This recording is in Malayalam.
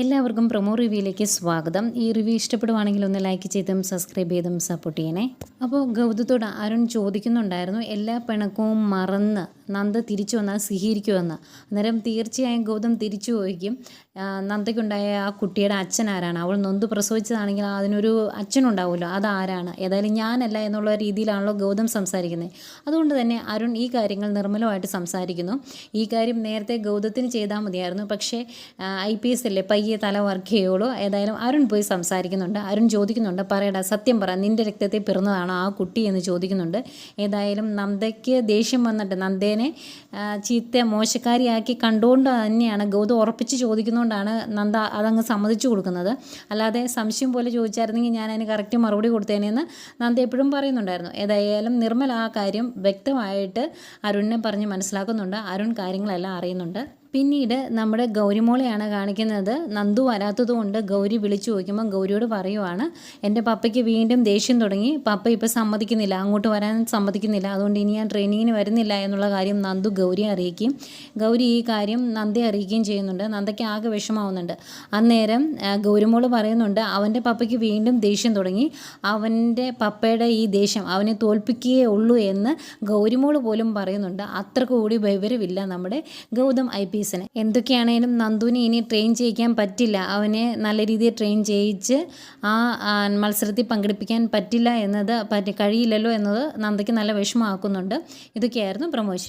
എല്ലാവർക്കും പ്രൊമോ റിവ്യൂയിലേക്ക് സ്വാഗതം. ഈ റിവ്യൂ ഇഷ്ടപ്പെടുവാണെങ്കിൽ ഒന്ന് ലൈക്ക് ചെയ്തും സബ്സ്ക്രൈബ് ചെയ്തും സപ്പോർട്ട് ചെയ്യണേ. അപ്പോൾ ഗൗതത്തോട് അരുൺ ചോദിക്കുന്നുണ്ടായിരുന്നു എല്ലാ പിണക്കവും മറന്ന് നന്ദ തിരിച്ചു വന്നാൽ സ്വീകരിക്കുമെന്ന്. അന്നേരം തീർച്ചയായും ഗൗതം തിരിച്ചു ചോദിക്കും നന്ദയ്ക്കുണ്ടായ ആ കുട്ടിയുടെ അച്ഛൻ ആരാണ്? അവൾ നൊന്ത് പ്രസവിച്ചതാണെങ്കിൽ അതിനൊരു അച്ഛനുണ്ടാവുമല്ലോ അതാരാണ് ഏതായാലും ഞാനല്ല എന്നുള്ള രീതിയിലാണല്ലോ ഗൗതം സംസാരിക്കുന്നത്. അതുകൊണ്ട് തന്നെ അരുൺ ഈ കാര്യങ്ങൾ നിർമ്മലമായിട്ട് സംസാരിക്കുന്നു. ഈ കാര്യം നേരത്തെ ഗൗതത്തിന് ചെയ്താൽ മതിയായിരുന്നു. പക്ഷേ ഐ പി എസ് അല്ലേ പയ്യെ തല വർക്ക് ചെയ്യുള്ളൂ. ഏതായാലും അരുൺ പോയി സംസാരിക്കുന്നുണ്ട്. അരുൺ ചോദിക്കുന്നുണ്ട് പറയടാ സത്യം പറ നിന്റെ രക്തത്തെ പിറന്നതാണോ ആ കുട്ടി? എന്ന് ചോദിക്കുന്നുണ്ട്. ഏതായാലും നന്ദയ്ക്ക് ദേഷ്യം വന്നിട്ട് നന്ദേനെ ചീത്ത മോശക്കാരിയാക്കി കണ്ടുകൊണ്ട് തന്നെയാണ് ഗൗതം ഉറപ്പിച്ച് ചോദിക്കുന്നതുകൊണ്ടാണ് നന്ദ അതങ്ങ് സമ്മതിച്ചു കൊടുക്കുന്നത്. അല്ലാതെ സംശയം പോലെ ചോദിച്ചായിരുന്നെങ്കിൽ ഞാൻ അതിന് കറക്റ്റ് മറുപടി കൊടുത്തേനെന്ന് നന്ദ എപ്പോഴും പറയുന്നുണ്ടായിരുന്നു. ഏതായാലും നിർമ്മല ആ കാര്യം വ്യക്തമായിട്ട് അരുണിനെ പറഞ്ഞ് മനസ്സിലാക്കുന്നുണ്ട്. അരുൺ കാര്യങ്ങളെല്ലാം അറിയുന്നുണ്ട്. പിന്നീട് നമ്മുടെ ഗൗരിമോളെയാണ് കാണിക്കുന്നത്. നന്ദു വരാത്തത് കൊണ്ട് ഗൗരി വിളിച്ചു ചോദിക്കുമ്പോൾ ഗൗരിയോട് പറയുവാണ് എന്റെ പപ്പയ്ക്ക് വീണ്ടും ദേഷ്യം തുടങ്ങി. പപ്പ ഇപ്പോൾ സമ്മതിക്കുന്നില്ല. അങ്ങോട്ട് വരാൻ സമ്മതിക്കുന്നില്ല. അതുകൊണ്ട് ഇനി ഞാൻ ട്രെയിനിങ്ങിന് വരുന്നില്ല എന്നുള്ള കാര്യം നന്ദു ഗൗരിയെ അറിയിക്കുകയും ഗൗരി ഈ കാര്യം നന്ദയെ അറിയിക്കുകയും ചെയ്യുന്നുണ്ട്. നന്ദയ്ക്ക് ആകെ വിഷമാവുന്നുണ്ട് അന്നേരം ഗൗരിമോൾ പറയുന്നുണ്ട് അവന്റെ പപ്പയ്ക്ക് വീണ്ടും ദേഷ്യം തുടങ്ങി. അവന്റെ പപ്പയുടെ ഈ ദേഷ്യം അവനെ തോൽപ്പിക്കുകയേ ഉള്ളൂ എന്ന് ഗൗരിമോൾ പോലും പറയുന്നുണ്ട്. അത്ര കൂടി വിവരമില്ല നമ്മുടെ ഗൗതം ഐ പി എസിന് എന്തൊക്കെയാണേലും നന്ദുവിനെ ഇനി ട്രെയിൻ ചെയ്യിക്കാൻ പറ്റില്ല. അവനെ നല്ല രീതിയിൽ ട്രെയിൻ ചെയ്യിച്ച് ആ, മത്സരത്തിൽ പങ്കെടുപ്പിക്കാൻ പറ്റില്ല എന്നത് പറ്റി കഴിയില്ലല്ലോ എന്നത് നന്ദയ്ക്ക് നല്ല വിഷമമാക്കുന്നുണ്ട്. ഇതൊക്കെയായിരുന്നു പ്രമോഷൻ